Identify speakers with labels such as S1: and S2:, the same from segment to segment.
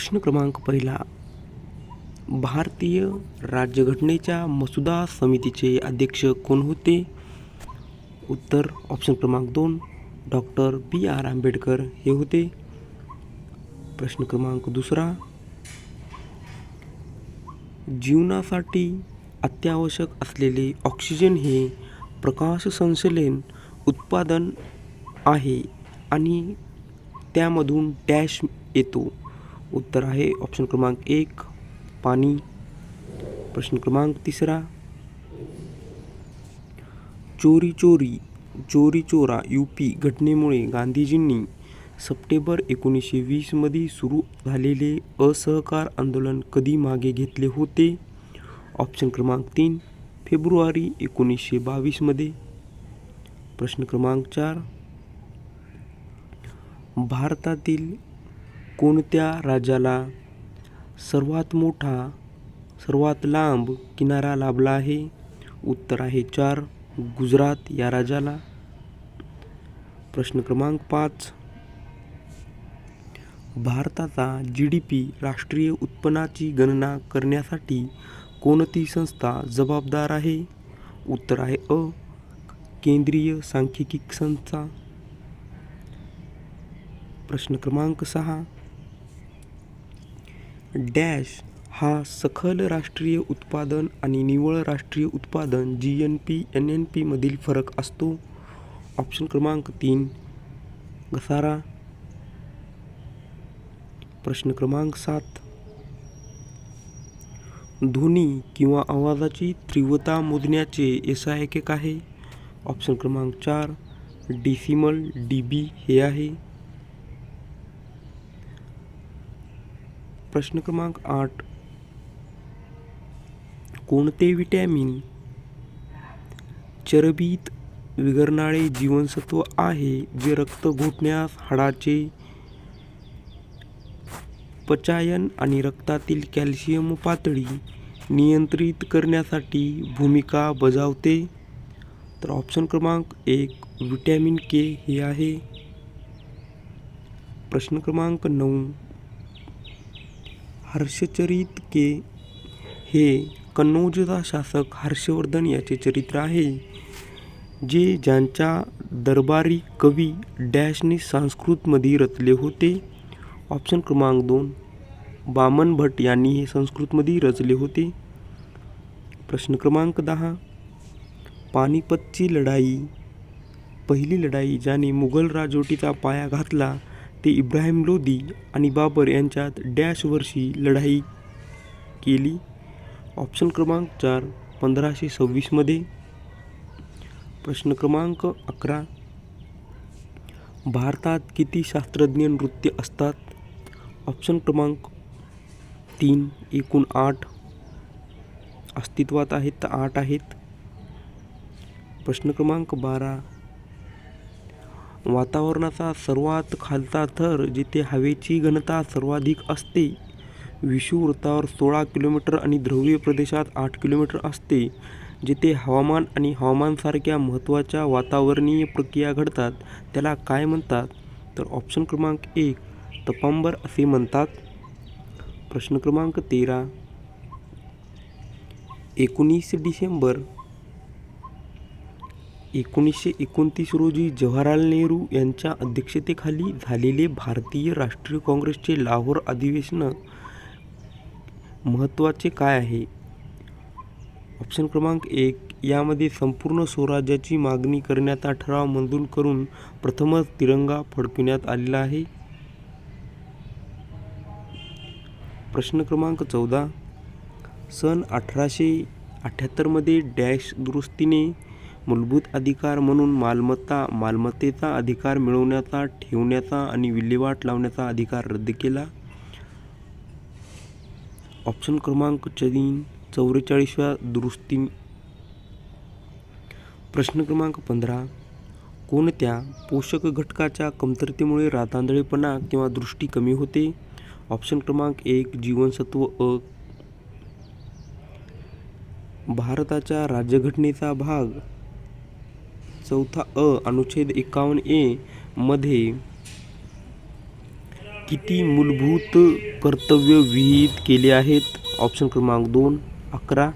S1: प्रश्न क्रमांक पहिला. भारतीय राज्यघटनेच्या मसुदा समितीचे अध्यक्ष कोण होते? उत्तर ऑप्शन क्रमांक दोन डॉक्टर बी आर आंबेडकर हे होते. प्रश्न क्रमांक दुसरा जीवनासाठी अत्यावश्यक असलेले ऑक्सिजन हे प्रकाश संश्लेषण उत्पादन आहे आणि त्यामधून डॅश येतो. उत्तर आहे ऑप्शन क्रमांक एक पाणी. प्रश्न क्रमांक तिसरा. चोरी चोरी चोरी चोरा यू पी घटनेमुळे गांधीजींनी सप्टेंबर एकोणीसशे वीसमध्ये सुरू झालेले असहकार आंदोलन कधी मागे घेतले होते? ऑप्शन क्रमांक तीन फेब्रुवारी एकोणीसशे बावीसमध्ये प्रश्न क्रमांक चार. भारतातील कोणत्या राज्याला सर्वात मोठा, सर्वात लांब किनारा लाभला आहे? उत्तर आहे चार. गुजरात या राज्याला प्रश्न क्रमांक पाच. भारताचा जी डी पी राष्ट्रीय उत्पन्नाची गणना करण्यासाठी कोणती संस्था जबाबदार आहे? उत्तर आहे अ. केंद्रीय सांख्यिकी संस्था. प्रश्न क्रमांक सहा. डॅश हा सखल राष्ट्रीय उत्पादन आणि निव्वळ राष्ट्रीय उत्पादन G N P N N पीमधील फरक असतो. ऑप्शन क्रमांक तीन घसारा. प्रश्न क्रमांक सात ध्वनी किंवा आवाजाची तीव्रता मोजण्याचे एस आय एकक आहे ऑप्शन क्रमांक चार डिसिमल डी बी हे आहे. प्रश्न क्रमांक आठ. कोणते विटॅमिन चरबीत विघरणारे जीवनसत्व आहे जे रक्त घोटण्यास हाडाचे पचायन आणि रक्तातील कॅल्शियम पातळी नियंत्रित करण्यासाठी भूमिका बजावते? तर ऑप्शन क्रमांक एक विटॅमिन के हे आहे. प्रश्न क्रमांक नऊ हर्षचरित के. हे कन्नौजचा शासक हर्षवर्धन याचे चरित्र आहे जे ज्यांच्या दरबारी कवी डॅशने संस्कृतमध्ये रचले होते. ऑप्शन क्रमांक दोन बामन भट यांनी हे संस्कृतमध्ये रचले होते. प्रश्न क्रमांक दहा पानिपतची लढाई पहिली लढाई ज्याने मुघल राजवटीचा पाया घातला ते इब्राहिम लोदी आणि बाबर यांच्यात डॅश वर्षी लढाई केली. ऑप्शन क्रमांक चार पंधराशे सव्वीसमध्ये प्रश्न क्रमांक अकरा भारतात किती शास्त्रज्ञ नृत्य असतात? ऑप्शन क्रमांक तीन एकूण आठ अस्तित्वात आहेत तर आठ आहेत. प्रश्न क्रमांक बारा वातावरणाचा सर्वात खालचा थर जिथे हवेची घनता सर्वाधिक असते विषुववृत्तावर सोळा किलोमीटर आणि ध्रुवीय प्रदेशात आठ किलोमीटर असते जिथे हवामान आणि हवामानसारख्या महत्त्वाच्या वातावरणीय प्रक्रिया घडतात त्याला काय म्हणतात? तर ऑप्शन क्रमांक एक तपांबर असे म्हणतात. प्रश्न क्रमांक तेरा एकोणीस डिसेंबर एकोणीसशे एकोणतीस रोजी जवाहरलाल नेहरू यांच्या अध्यक्षतेखाली झालेले भारतीय राष्ट्रीय काँग्रेसचे लाहोर अधिवेशन महत्त्वाचे काय आहे? ऑप्शन क्रमांक एक यामध्ये संपूर्ण स्वराज्याची मागणी करण्याचा ठराव मंजूर करून प्रथमच तिरंगा फडकविण्यात आलेला आहे. प्रश्न क्रमांक चौदा सन अठराशे अठ्ठ्याहत्तरमध्ये डॅश दुरुस्तीने मूलभूत अधिकार म्हणून मालमत्ता मालमत्तेचा अधिकार मिळवण्याचा ठेवण्याचा आणि विल्हेवाट लावण्याचा अधिकार रद्द केला. ऑप्शन क्रमांक तीन चौवेचाळीसव्या दुरुस्ती प्रश्न क्रमांक पंधरा कोणत्या पोषक घटकाच्या कमतरतेमुळे रातांदळेपणा किंवा दृष्टी कमी होते? ऑप्शन क्रमांक एक जीवनसत्व अ भारताच्या राज्यघटनेचा भाग चौथा अ अनुच्छेद एकावन्न ए मध्ये किती मूलभूत कर्तव्य विहित केले आहेत? ऑप्शन क्रमांक दोन अकरा.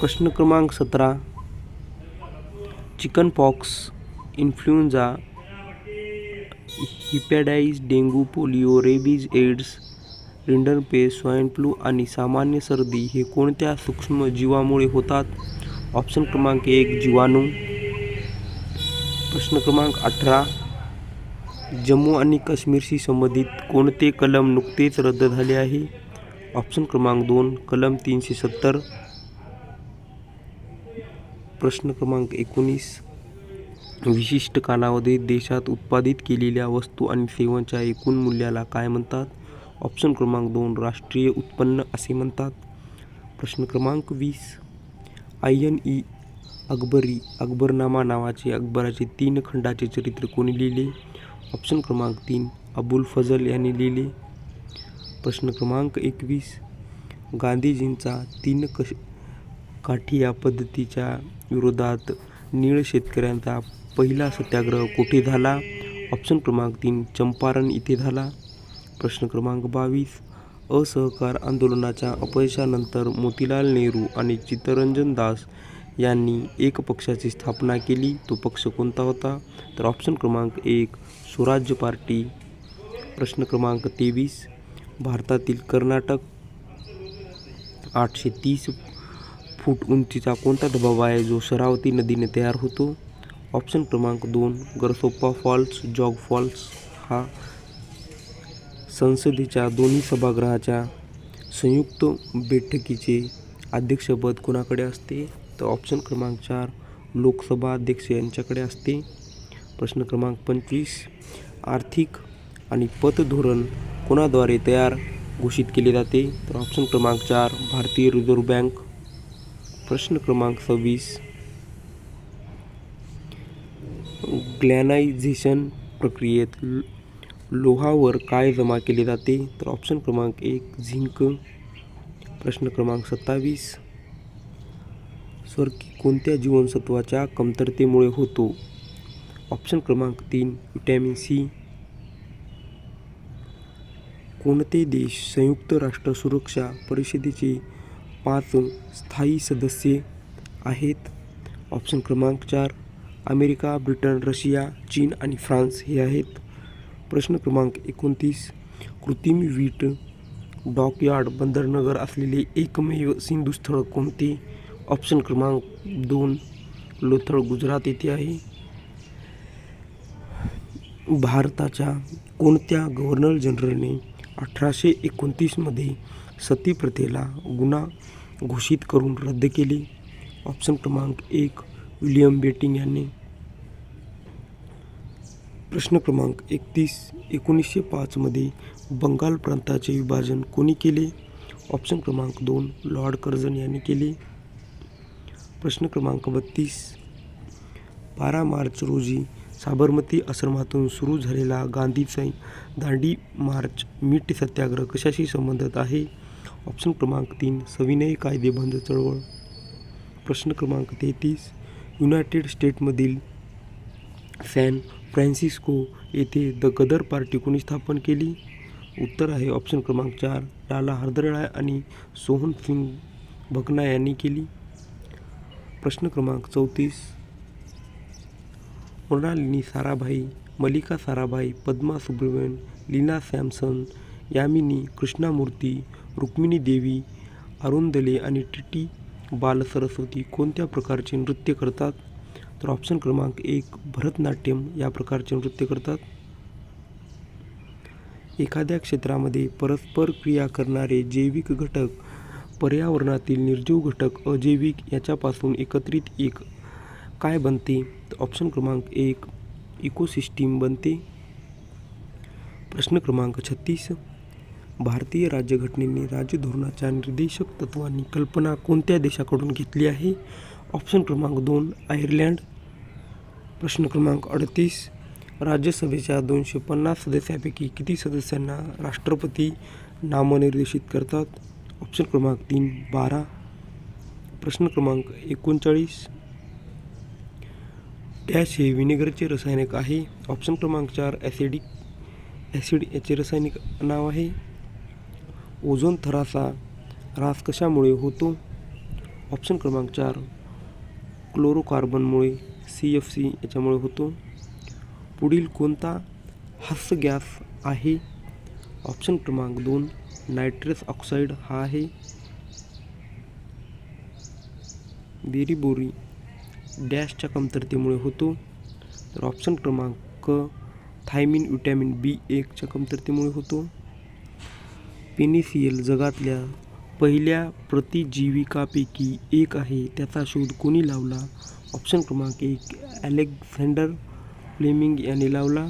S1: प्रश्न क्रमांक सतरा. Chicken pox influenza hepatitis dengue polio rabies AIDS rinderpest swine flu आणि सामान्य सर्दी हे कोणत्या सूक्ष्म जीवामुळे होतात? ऑप्शन क्रमांक एक जीवाणू प्रश्न क्रमांक अठरा जम्मू आणि काश्मीरशी संबंधित कोणते कलम नुकतेच रद्द झाले आहे? ऑप्शन क्रमांक दोन कलम तीनशे सत्तर प्रश्न क्रमांक एकोणीस विशिष्ट कालावधीत देशात उत्पादित केलेल्या वस्तू आणि सेवांच्या एकूण मूल्याला काय म्हणतात? ऑप्शन क्रमांक दोन राष्ट्रीय उत्पन्न असे म्हणतात. प्रश्न क्रमांक वीस आय एन ई अकबरी अकबरनामा नावाचे अकबराचे तीन खंडाचे चरित्र कोणी लिहिले? ऑप्शन क्रमांक तीन अबुल फजल यांनी लिहिले. प्रश्न क्रमांक एकवीस गांधीजींचा तीन कश काठी या पद्धतीच्या विरोधात नीळ शेतकऱ्यांचा पहिला सत्याग्रह कुठे झाला? ऑप्शन क्रमांक तीन चंपारण इथे झाला. प्रश्न क्रमांक बावीस असहकार आंदोलनाच्या अपयशानंतर मोतीलाल नेहरू आणि चित्तरंजन दास यांनी एक पक्षाची स्थापना केली. तो पक्ष कोणता होता? तर ऑप्शन क्रमांक एक स्वराज्य पार्टी. प्रश्न क्रमांक तेवीस भारतातील कर्नाटक. आठशे तीस फूट उंचीचा कोणता धबधबा आहे? जो शरावती नदीने तयार होतो. ऑप्शन क्रमांक दोन गरसोप्पा फॉल्स जॉग फॉल्स हा संसदेच्या दोन्ही सभागृहाच्या संयुक्त बैठकीचे अध्यक्षपद कोणाकडे असते? तर ऑप्शन क्रमांक चार लोकसभा अध्यक्ष यांच्याकडे असते. प्रश्न क्रमांक पंचवीस आर्थिक आणि पतधोरण कोणाद्वारे तयार घोषित केले जाते? तर ऑप्शन क्रमांक चार भारतीय रिझर्व्ह बँक. प्रश्न क्रमांक सव्वीस ग्लॅनायझेशन प्रक्रियेत लोहावर काय जमा केले जाते? तर ऑप्शन क्रमांक एक झिंक. प्रश्न क्रमांक सत्तावीस. स्वर्गी कोणत्या जीवनसत्वाच्या कमतरतेमुळे होतो? ऑप्शन क्रमांक तीन विटॅमिन सी कोणते देश संयुक्त राष्ट्र सुरक्षा परिषदेचे पाच स्थायी सदस्य आहेत? ऑप्शन क्रमांक चार अमेरिका ब्रिटन रशिया चीन आणि फ्रान्स हे आहेत. प्रश्न क्रमांक एकोणतीस कृत्रिम वीट डॉकयार्ड बंदरनगर असलेले एकमेव सिंधुस्थळ कोणते? ऑप्शन क्रमांक दोन लोथळ गुजरात येथे आहे. भारताच्या कोणत्या गव्हर्नर जनरलने अठराशे एकोणतीसमध्ये सती प्रथेला गुन्हा घोषित करून रद्द केले? ऑप्शन क्रमांक एक विलियम बेटिंग यांनी. प्रश्न क्रमांक एकतीस एकोणीसशे पाचमध्ये बंगाल प्रांताचे विभाजन कोणी केले? ऑप्शन क्रमांक दोन लॉर्ड कर्जन यांनी केले. प्रश्न क्रमांक बत्तीस बारा मार्च रोजी साबरमती आश्रमातून सुरू झालेला गांधीचा दांडी मार्च मीठ सत्याग्रह कशाशी संबंधित आहे? ऑप्शन क्रमांक तीन सविनय कायदेबंद चळवळ. प्रश्न क्रमांक तेहतीस युनायटेड स्टेटमधील सॅन फ्रान्सिस्को येथे द गदर पार्टी कोणी स्थापन केली? उत्तर आहे ऑप्शन क्रमांक चार लाला हरदराय आणि सोहन सिंग भकना यांनी केली. प्रश्न क्रमांक चौतीस मृणालिनी साराभाई मलिका साराभाई पद्मा सुब्रमण्यन लीना सॅमसन यामिनी कृष्णामूर्ती रुक्मिणी देवी अरुंदले आणि टिटी बालसरस्वती कोणत्या प्रकारचे नृत्य करतात? तर ऑप्शन क्रमांक एक भरतनाट्यम या प्रकारचे नृत्य करतात. एखाद्या क्षेत्रामध्ये परस्पर क्रिया करणारे जैविक घटक पर्यावरणातील निर्जीव घटक अजैविक याच्यापासून एकत्रित एक. काय बनते? तर ऑप्शन क्रमांक एक इकोसिस्टीम बनते. प्रश्न क्रमांक छत्तीस भारतीय राज्यघटनेने राज्यधोरणाच्या निर्देशक तत्वांनी कल्पना कोणत्या देशाकडून घेतली आहे? ऑप्शन क्रमांक दोन आयर्लंड. प्रश्न क्रमांक अडतीस राज्यसभेच्या दोनशे पन्नास सदस्यापैकी किती सदस्यांना राष्ट्रपती नामनिर्देशित करतात? ऑप्शन क्रमांक तीन बारा. प्रश्न क्रमांक एकोणचाळीस. डॅश हे विनेगरचे रासायनिक आहे. ऑप्शन क्रमांक चार ॲसिडिक ॲसिड याचे रासायनिक नाव आहे. ओझोन थराचा ऱ्हास कशामुळे होतो? ऑप्शन क्रमांक चार क्लोरोकार्बनमुळे सी एफ सी याच्यामुळे होतो. पुढील कोणता हस गॅस आहे? ऑप्शन क्रमांक दोन नायट्रस ऑक्साईड हा आहे. बेरीबोरी डॅशच्या कमतरतेमुळे होतो. तर ऑप्शन क्रमांक क थायमिन विटॅमिन बी एकच्या कमतरतेमुळे होतो. पेनिसियल जगातल्या पहिल्या प्रतिजीविकापैकी एक आहे. त्याचा शोध कोणी लावला? ऑप्शन क्रमांक एक अलेक्झांडर फ्लेमिंग याने लावला.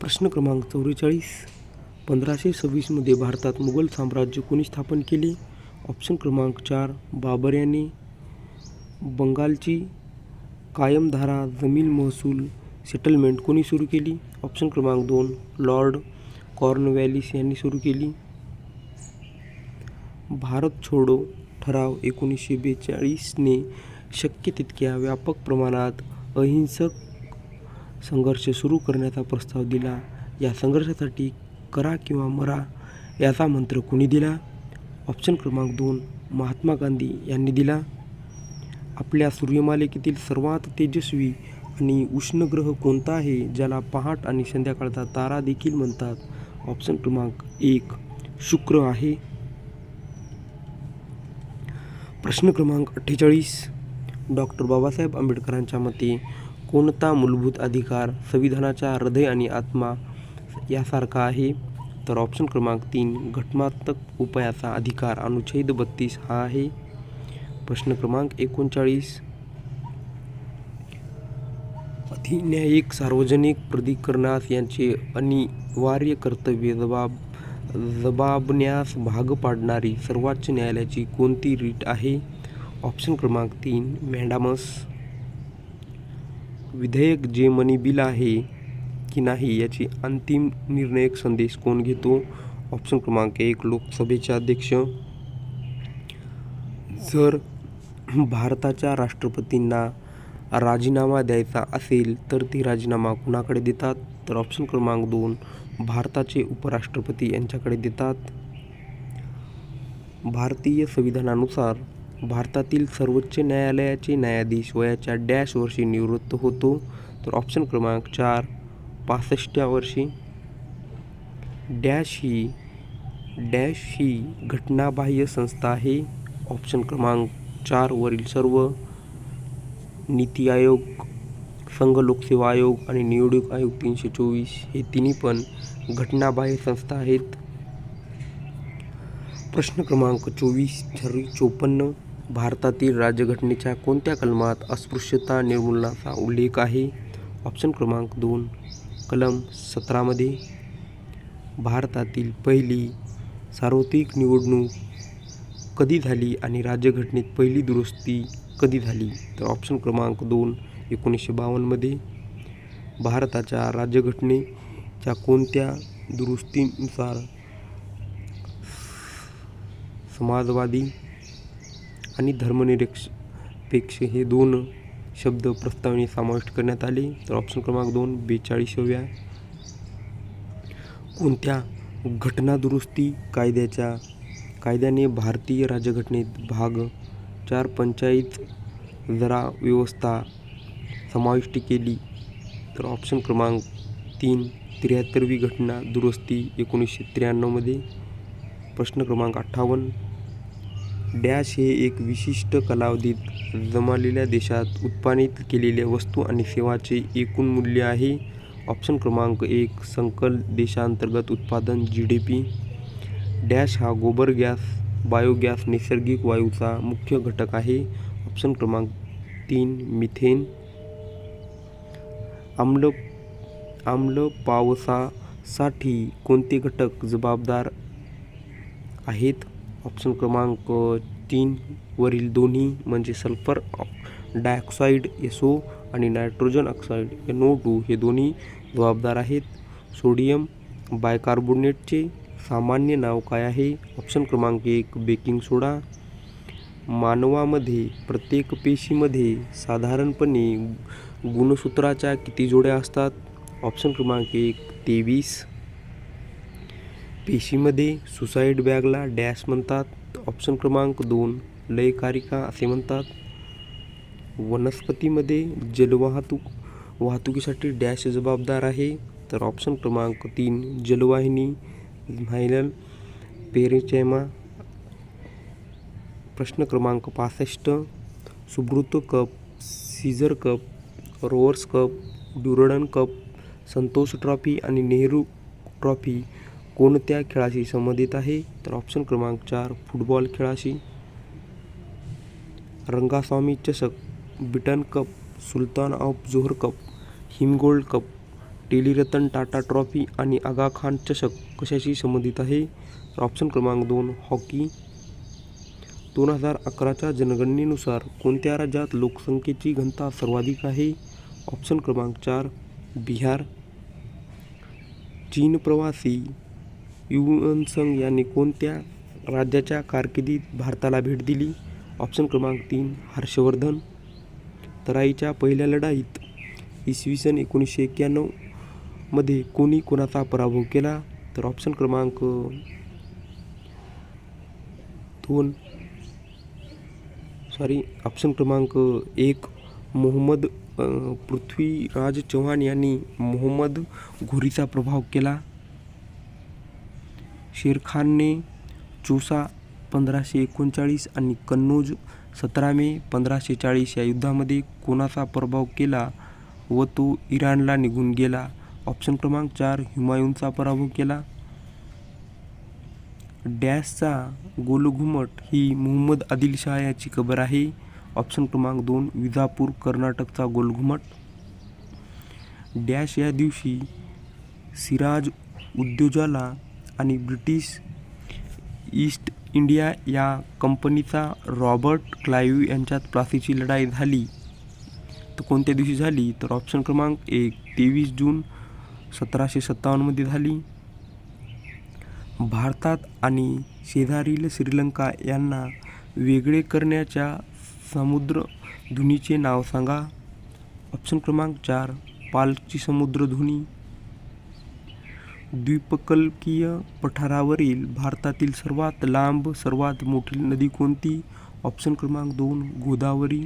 S1: प्रश्न क्रमांक चौवेचाळीस पंधराशे सव्वीसमध्ये भारतात मुघल साम्राज्य कोणी स्थापन केले? ऑप्शन क्रमांक चार बाबर याने. बंगालची कायमधारा जमीन महसूल सेटलमेंट कोणी सुरू केली? ऑप्शन क्रमांक दोन लॉर्ड कॉर्नवॅलिस यांनी सुरू केली. भारत छोडो ठराव एकोणीसशे बेचाळीसने शक्य तितक्या व्यापक प्रमाणात अहिंसक संघर्ष सुरू करण्याचा प्रस्ताव दिला. या संघर्षासाठी करा किंवा मरा याचा मंत्र कोणी दिला? ऑप्शन क्रमांक दोन महात्मा गांधी यांनी दिला. आपल्या सूर्यमालिकेतील सर्वात तेजस्वी आणि उष्ण ग्रह कोणता आहे ज्याला पहाट आणि संध्याकाळचा तारा देखील म्हणतात? ऑप्शन क्रमांक एक शुक्र आहे. प्रश्न क्रमांक अठ्ठेचाळीस. डॉक्टर बाबासाहेब आंबेडकरांच्या मते कोणता मूलभूत अधिकार संविधानाच्या हृदय आणि आत्मा यासारखा आहे? तर ऑप्शन क्रमांक तीन घटनात्मक उपायाचा अधिकार अनुच्छेद बत्तीस हा आहे. प्रश्न क्रमांक एकोणचाळीस. अधिन्यायिक सार्वजनिक प्राधिकरणास यांचे अनिवार्य कर्तव्य जबाब जबाबण्यास भाग पाडणारी सर्वोच्च न्यायालयाची कोणती रीट आहे? ऑप्शन क्रमांक तीन मॅडामस. विधेयक जे मनी बिल आहे की नाही याची अंतिम निर्णायक संदेश कोण घेतो? ऑप्शन क्रमांक एक लोकसभेचे अध्यक्ष. जर भारताच्या राष्ट्रपतींना राजीनामा द्यायचा असेल तर ते राजीनामा कुणाकडे देतात? तर ऑप्शन क्रमांक दोन भारताचे उपराष्ट्रपती यांच्याकडे देतात. भारतीय संविधानानुसार भारतातील सर्वोच्च न्यायालयाचे न्यायाधीश वयाच्या डॅश वर्षी निवृत्त होतो. तर ऑप्शन क्रमांक चार पासष्टव्या वर्षी. डॅश ही डॅश ही घटनाबाह्य संस्था आहे. ऑप्शन क्रमांक चारवरील सर्व नीती आयोग संघ लोकसेवा आयोग आणि निवडणूक आयोग तीनशे चोवीस हे तिन्ही पण घटनाबाह्य संस्था आहेत. प्रश्न क्रमांक चोवीस छरी चोपन्न भारतातील राज्यघटनेच्या कोणत्या कलमात अस्पृश्यता निर्मूलनाचा उल्लेख आहे? ऑप्शन क्रमांक दोन कलम सतरामध्ये भारतातील पहिली सार्वत्रिक निवडणूक कधी झाली आणि राज्यघटनेत पहिली दुरुस्ती कधी झाली? तर ऑप्शन क्रमांक दोन एकोणीसशे बावन्नमध्ये भारताच्या राज्यघटनेच्या कोणत्या दुरुस्तीनुसार समाजवादी आणि धर्मनिरपेक्ष हे दोन शब्द प्रस्तावने समाविष्ट करण्यात आले तर ऑप्शन क्रमांक दोन बेचाळीसाव्या. कोणत्या घटना दुरुस्ती कायद्याच्या कायद्याने भारतीय राज्यघटनेत भाग चार पंचायत जरा व्यवस्था समाविष्ट केली तर ऑप्शन क्रमांक तीन त्र्याहत्तरवी घटना दुरुस्ती एकोणीसशे त्र्याण्णवमध्ये प्रश्न क्रमांक अठ्ठावन्न. डॅश हे एक विशिष्ट कालावधीत जमालेल्या देशात उत्पादित केलेल्या वस्तू आणि सेवाचे एकूण मूल्य आहे. ऑप्शन क्रमांक एक संकल देशांतर्गत उत्पादन जी डी पी डॅश हा गोबर गॅस बायोगॅस नैसर्गिक वायूचा मुख्य घटक आहे. ऑप्शन क्रमांक तीन मिथेन. आम्ल आम्ल पावसासाठी कोणते घटक जबाबदार आहेत? ऑप्शन क्रमांक तीन वरील दोन्ही म्हणजे सल्फर डायऑक्साईड एस ओ आणि nitrogen oxide N O two हे दोन्ही जबाबदार आहेत. सोडियम बायकार्बोनेटचे सामान्य नाव काय आहे? ऑप्शन क्रमांक एक बेकिंग सोडा मानवामध्ये प्रत्येक पेशीमध्ये साधारणपणे गुणसूत्राच्या किती जोड्या असतात? ऑप्शन क्रमांक एक तेवीस. पेशीमध्ये सुसाईड बॅगला डॅश म्हणतात. ऑप्शन क्रमांक दोन लयकारिका असे म्हणतात. वनस्पतीमध्ये जलवाहतूक वाहतुकीसाठी डॅश जबाबदार आहे. तर ऑप्शन क्रमांक तीन जलवाहिनी व्हायरल पेरेचेमा प्रश्न क्रमांक पासष्ट Subroto cup Caesar cup Rovers cup Durand cup Santosh trophy आणि नेहरू ट्रॉफी कोणत्या खेळाशी संबंधित आहे? तर ऑप्शन क्रमांक चार फुटबॉल खेळाशी. रंगास्वामी चषक Beighton cup Sultan of Johor cup Himgold cup टेलीरतन Tata trophy आणि आगा खान चषक कशाशी संबंधित आहे? तर ऑप्शन क्रमांक दोन हॉकी. दोन हजार अकराच्या जनगणनेनुसार कोणत्या राज्यात लोकसंख्येची घनता सर्वाधिक आहे? ऑप्शन क्रमांक चार बिहार. चीन प्रवासी युएन संघ यांनी कोणत्या राज्याच्या कारकिर्दीत भारताला भेट दिली? ऑप्शन क्रमांक तीन हर्षवर्धन. तराईच्या पहिल्या लढाईत इसवी सन एकोणीसशे एक्क्याण्णवमध्ये कोणी कोणाचा पराभव केला? तर ऑप्शन क्रमांक दोन सॉरी ऑप्शन क्रमांक एक मोहम्मद पृथ्वीराज चव्हाण यांनी मोहम्मद घोरीचा प्रभाव केला. शेरखानने चोसा पंधराशे एकोणचाळीस आणि कन्नौज सतरा मे पंधराशे चाळीस या युद्धामध्ये कोणाचा प्रभाव केला व तो इराणला निघून गेला. ऑप्शन क्रमांक चार हुमायूनचा पराभव केला. डॅशचा गोलघुमट ही मोहम्मद आदिलशाह याची कबर आहे. ऑप्शन क्रमांक दोन विजापूर कर्नाटकचा गोलघुमट. डॅश या दिवशी सिराज उद्योजाला आणि ब्रिटिश ईस्ट इंडिया या कंपनीचा रॉबर्ट क्लाईव्ह यांच्यात प्लासीची लढाई झाली. तर कोणत्या दिवशी झाली? तर ऑप्शन क्रमांक एक तेवीस जून सतराशे सत्तावन्नमध्ये झाली. भारतात आणि शेजारील श्रीलंका यांना वेगळे करण्याच्या समुद्र धुनीचे नाव सांगा. ऑप्शन क्रमांक चार पालची समुद्रधुनी द्वीपकल्पीय पठारावरील भारतातील सर्वात लांब सर्वात मोठी नदी कोणती? ऑप्शन क्रमांक दोन गोदावरी.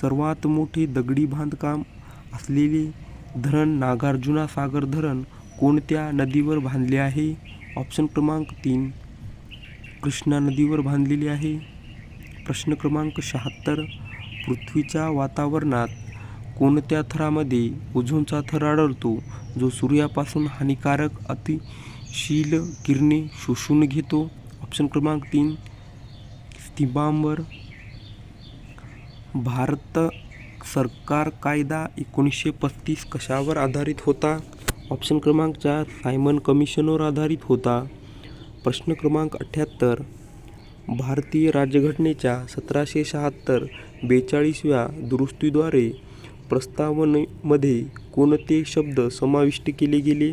S1: सर्वात मोठे दगडी बांधकाम असलेले धरण नागार्जुना सागर धरण कोणत्या नदीवर बांधले आहे? ऑप्शन क्रमांक तीन. कृष्णा नदीवर बांधलेली आहे. प्रश्न क्रमांक शहात्तर. पृथ्वीच्या वातावरणात कोणत्या थरामध्ये ओझोनचा थर आढळतो? जो सूर्यापासून हानिकारक अतिशील किरणे शोषून घेतो. ऑप्शन क्रमांक तीन. स्तिबांवर भारत सरकार कायदा एकोणीसशे पस्तीस कशावर आधारित होता? ऑप्शन क्रमांक चार सायमन कमिशनवर आधारित होता. प्रश्न क्रमांक अठ्ठ्याहत्तर भारतीय राज्यघटनेच्या सतराशे शहात्तर बेचाळीसव्या दुरुस्तीद्वारे प्रस्तावनेमध्ये कोणते शब्द समाविष्ट केले गेले?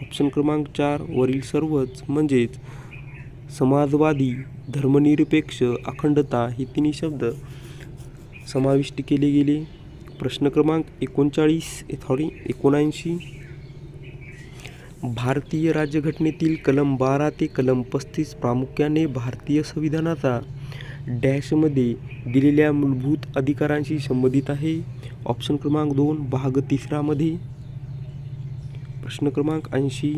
S1: ऑप्शन क्रमांक चार वरील सर्वच म्हणजेच समाजवादी धर्मनिरपेक्ष अखंडता हे तिन्ही शब्द समाविष्ट केले गेले. प्रश्न क्रमांक एकोणचाळीस सॉरी एकोणऐंशी भारतीय राज्यघटनेतील कलम बारा ते कलम पस्तीस प्रामुख्याने भारतीय संविधानाचा डॅशमध्ये दिलेल्या मूलभूत अधिकारांशी संबंधित आहे. ऑप्शन क्रमांक दोन भाग तिसरामध्ये प्रश्न क्रमांक ऐंशी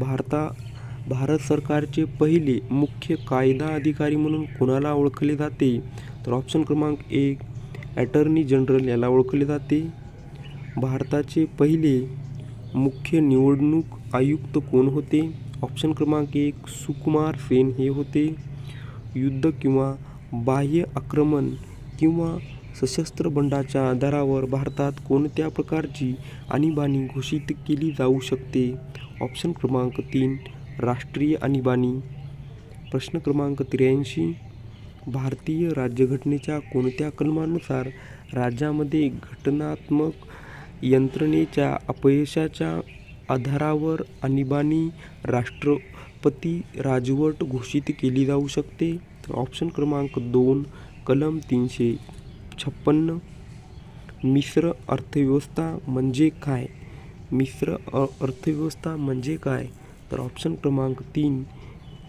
S1: भारता भारत सरकारचे पहिले मुख्य कायदा अधिकारी म्हणून कोणाला ओळखले जाते? तर ऑप्शन क्रमांक एक ॲटर्नी जनरल याला ओळखले जाते. भारताचे पहिले मुख्य निवडणूक आयुक्त कोण होते? ऑप्शन क्रमांक एक सुकुमार सेन हे होते. युद्ध किंवा बाह्य आक्रमण किंवा सशस्त्र बंडाच्या आधारावर भारतात कोणत्या प्रकारची आणीबाणी घोषित केली जाऊ शकते? ऑप्शन क्रमांक तीन राष्ट्रीय आणीबाणी. प्रश्न क्रमांक त्र्याऐंशी भारतीय राज्यघटनेच्या कोणत्या कलमानुसार राज्यामध्ये घटनात्मक यंत्रणेच्या अपयशाच्या आधारावर आणीबाणी राष्ट्रपती राजवट घोषित केली जाऊ शकते. ऑप्शन क्रमांक दोन कलम तीनशे छप्पन्न. मिश्र अर्थव्यवस्था म्हणजे काय? मिश्र अ अर्थव्यवस्था म्हणजे काय? तर ऑप्शन क्रमांक तीन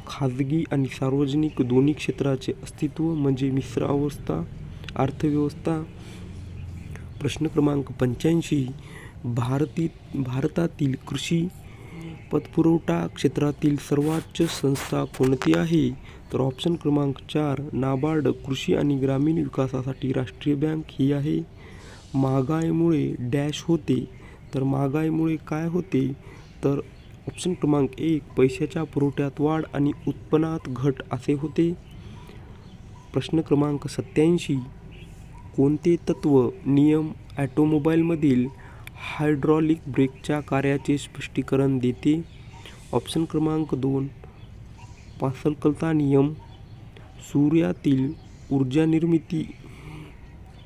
S1: खाजगी आणि सार्वजनिक दोन्ही क्षेत्राचे अस्तित्व म्हणजे मिश्र अवस्था अर्थव्यवस्था. प्रश्न क्रमांक पंच्याऐंशी भारती भारतातील कृषी पतपुरवठा क्षेत्रातील सर्वोच्च संस्था कोणती आहे? तर ऑप्शन क्रमांक चार नाबार्ड कृषी आणि ग्रामीण विकासासाठी राष्ट्रीय बँक ही आहे. महागाईमुळे डॅश होते. तर महागाईमुळे काय होते? तर ऑप्शन क्रमांक एक पैशाच्या पुरवठ्यात वाढ आणि उत्पन्नात घट असे होते. प्रश्न क्रमांक सत्याऐंशी कोणते तत्व नियम ॲटोमोबाईलमधील हायड्रॉलिक ब्रेकच्या कार्याचे स्पष्टीकरण देते? ऑप्शन क्रमांक दोन पासलकलता नियम सूर्यातील ऊर्जा निर्मिती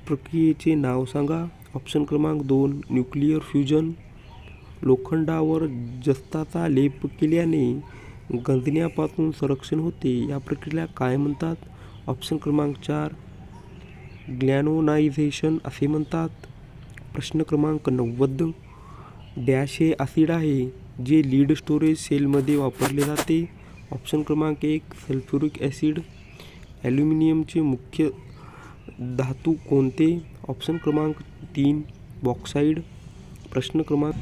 S1: प्रक्रियेचे नाव सांगा. ऑप्शन क्रमांक दोन न्यूक्लिअर फ्युजन लोखंडावर जस्ताचा लेप केल्याने गंजण्यापासून संरक्षण होते या प्रक्रियेला काय म्हणतात? ऑप्शन क्रमांक चार ग्लॅनोनायझेशन असे म्हणतात. प्रश्न क्रमांक नव्वद. डॅश हे ॲसिड आहे जे लीड स्टोरेज सेलमध्ये वापरले जाते. ऑप्शन क्रमांक एक सल्फ्युरिक ॲसिड. ॲल्युमिनियमचे मुख्य धातू कोणते? ऑप्शन क्रमांक तीन बॉक्साईड. प्रश्न क्रमांक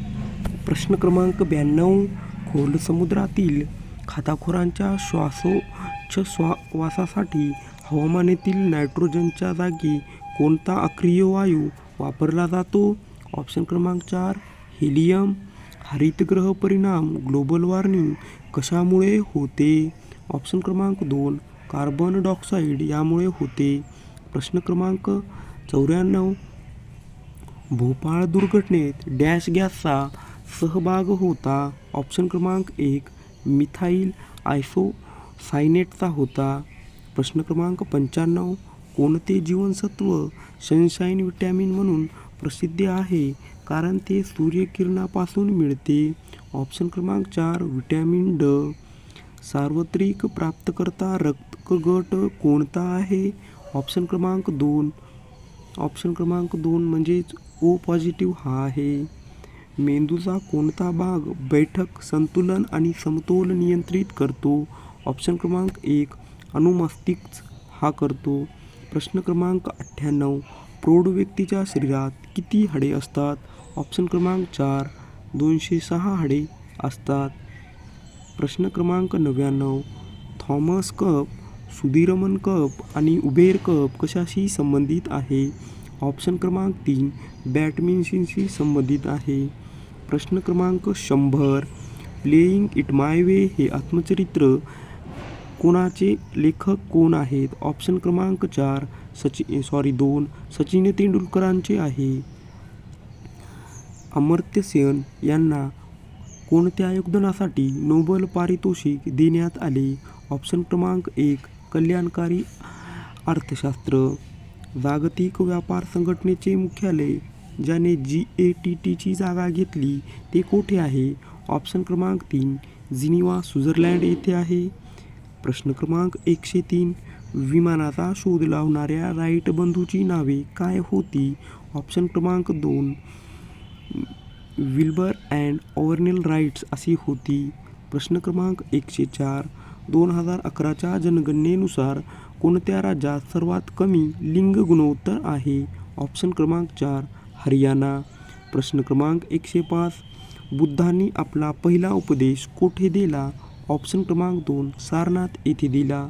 S1: प्रश्न क्रमांक ब्याण्णव खोल समुद्रातील खाताखोरांच्या श्वासोच्छ्वासासाठी हवामानातील नायट्रोजनच्या जागी कोणता अक्रिय वायू वापरला जातो? ऑप्शन क्रमांक चार हेलियम हरितग्रह परिणाम ग्लोबल वॉर्मिंग कशामुळे होते? ऑप्शन क्रमांक दोन कार्बन डायऑक्साईड यामुळे होते. प्रश्न क्रमांक चौऱ्याण्णव भोपाळ दुर्घटनेत डॅश गॅसचा सहभाग होता. ऑप्शन क्रमांक एक मिथाईल आयसोसायनेटचा होता. प्रश्न क्रमांक पंच्याण्णव कोणते जीवनसत्व सनशाईन विटॅमिन म्हणून प्रसिद्ध आहे? कारण ते सूर्यकिरणापासून मिळते. ऑप्शन क्रमांक चार व्हिटॅमिन ड. सार्वत्रिक प्राप्तकर्ता रक्तगट कोणता आहे? ऑप्शन क्रमांक दोन. ऑप्शन क्रमांक दोन म्हणजेच ओ पॉझिटिव्ह हा आहे. मेंदूचा कोणता भाग बैठक संतुलन आणि समतोल नियंत्रित करतो? ऑप्शन क्रमांक एक अनुमस्तिष्क हा करतो. प्रश्न क्रमांक अठ्ठ्याण्णव. प्रौढ व्यक्तीच्या शरीरात किती हाडे असतात? ऑप्शन क्रमांक चार. दोनशे सहा हाडे असतात. प्रश्न क्रमांक नव्याण्णव. थॉमस कप सुधीरमन कप आणि उबेर कप कशाशी संबंधित आहे? ऑप्शन क्रमांक तीन. बॅडमिंटनशी संबंधित आहे. प्रश्न क्रमांक शंभर. प्लेईंग इट माय वे हे आत्मचरित्र कोणाचे लेखक कोण आहेत? ऑप्शन क्रमांक चार सचिन सॉरी दोन सचिन तेंडुलकरांचे आहे. अमर्त्य सेन यांना कोणत्या योगदानासाठी नोबल पारितोषिक देण्यात आले? ऑप्शन क्रमांक एक कल्याणकारी अर्थशास्त्र. जागतिक व्यापार संघटनेचे मुख्यालय ज्याने जी ए टी टीची जागा घेतली ते कोठे आहे? ऑप्शन क्रमांक तीन जिनिवा स्वित्झर्लंड येथे आहे. प्रश्न क्रमांक एकशे तीन. विमानाचा शोध लावणाऱ्या राईट बंधूची नावे काय होती? ऑप्शन क्रमांक दोन. विल्बर अँड ओव्हरनेल राईट्स अशी होती. प्रश्न क्रमांक एकशे चार. दोन हजार अकराच्या जनगणनेनुसार कोणत्या राज्यात सर्वात कमी लिंग गुणोत्तर आहे? ऑप्शन क्रमांक चार हरियाणा. प्रश्न क्रमांक एकशे पाच. बुद्धांनी आपला पहिला उपदेश कोठे दिला? ऑप्शन क्रमांक दोन सारनाथ येथे दिला.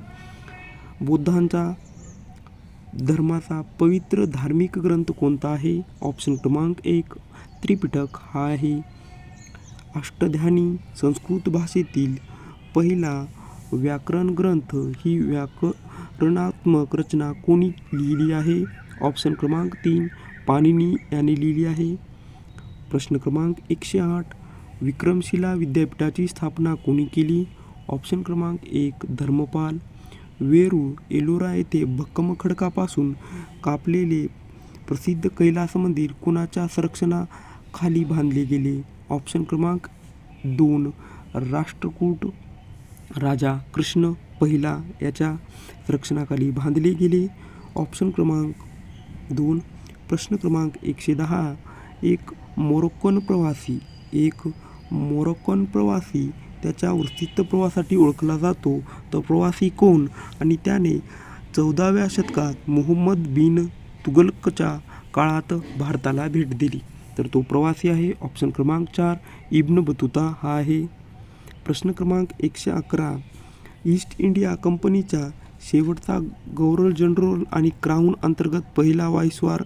S1: बुद्धांचा धर्माचा पवित्र धार्मिक ग्रंथ कोणता आहे? ऑप्शन क्रमांक एक त्रिपिटक. हा आहे अष्टध्यानी संस्कृत भाषेतील पहिला व्याकरण ग्रंथ. ही व्याकरणात्मक रचना कोणी लिहिली आहे? ऑप्शन क्रमांक तीन पाणिनी याने लिहिली आहे. प्रश्न क्रमांक एकशे आठ विक्रमशिला विद्यापीठाची स्थापना कोणी केली? ऑप्शन क्रमांक एक धर्मपाल. वेरूळ एलोरा येथे भक्कम खडकापासून कापलेले प्रसिद्ध कैलास मंदिर कुणाच्या संरक्षणाखाली बांधले गेले? ऑप्शन क्रमांक दोन राष्ट्रकूट. राजा कृष्ण पहिला याच्या रक्षणाखाली बांधले गेले. ऑप्शन क्रमांक दोन प्रश्न क्रमांक एकशे दहा. एक मोरोक्कन प्रवासी. एक मोरोक्कन प्रवासी त्याच्या वृत्तित्वप्रवासाठी ओळखला जातो. तो प्रवासी कोण? आणि त्याने चौदाव्या शतकात मोहम्मद बिन तुगलकच्या काळात भारताला भेट दिली. तर तो प्रवासी आहे. ऑप्शन क्रमांक चार इब्न बतुता हा आहे. प्रश्न क्रमांक एकशे अकरा ईस्ट इंडिया कंपनीच्या शेवटचा गव्हर्नर जनरल आणि क्राऊन अंतर्गत पहिला वायस्वार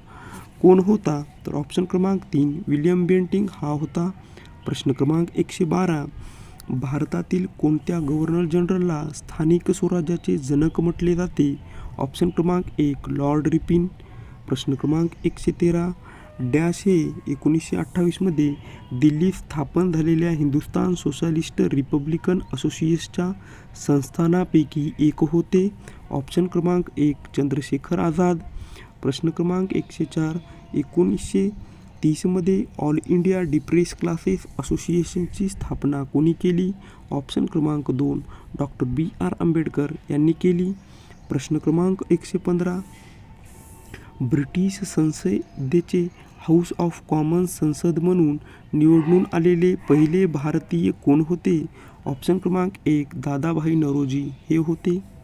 S1: कोण होता? तर ऑप्शन क्रमांक तीन विल्यम बेंटिंग हा होता. प्रश्न क्रमांक एकशे बारा. भारतातील कोणत्या गव्हर्नर जनरलला स्थानिक स्वराज्याचे जनक म्हटले जाते? ऑप्शन क्रमांक एक लॉर्ड रिपिन प्रश्न क्रमांक एकशे तेरा डॅश हे एकोणीसशे अठ्ठावीसमध्ये दिल्लीत स्थापन झालेल्या हिंदुस्तान सोशलिस्ट रिपब्लिकन असोसिएशनच्या संस्थानापैकी एक होते. ऑप्शन क्रमांक एक चंद्रशेखर आझाद. प्रश्न क्रमांक एकशे चार एकोणीसशे तीसमध्ये ऑल इंडिया डिप्रेस क्लासेस असोसिएशनची स्थापना कोणी केली? ऑप्शन क्रमांक दोन डॉक्टर बी आर आंबेडकर यांनी केली. प्रश्न क्रमांक एकशे पंधरा ब्रिटिश संसदेचे हाऊस ऑफ कॉमन्स संसद म्हणून निवडून आलेले पहिले भारतीय कोण होते? ऑप्शन क्रमांक एक दादाभाई नरोजी हे होते.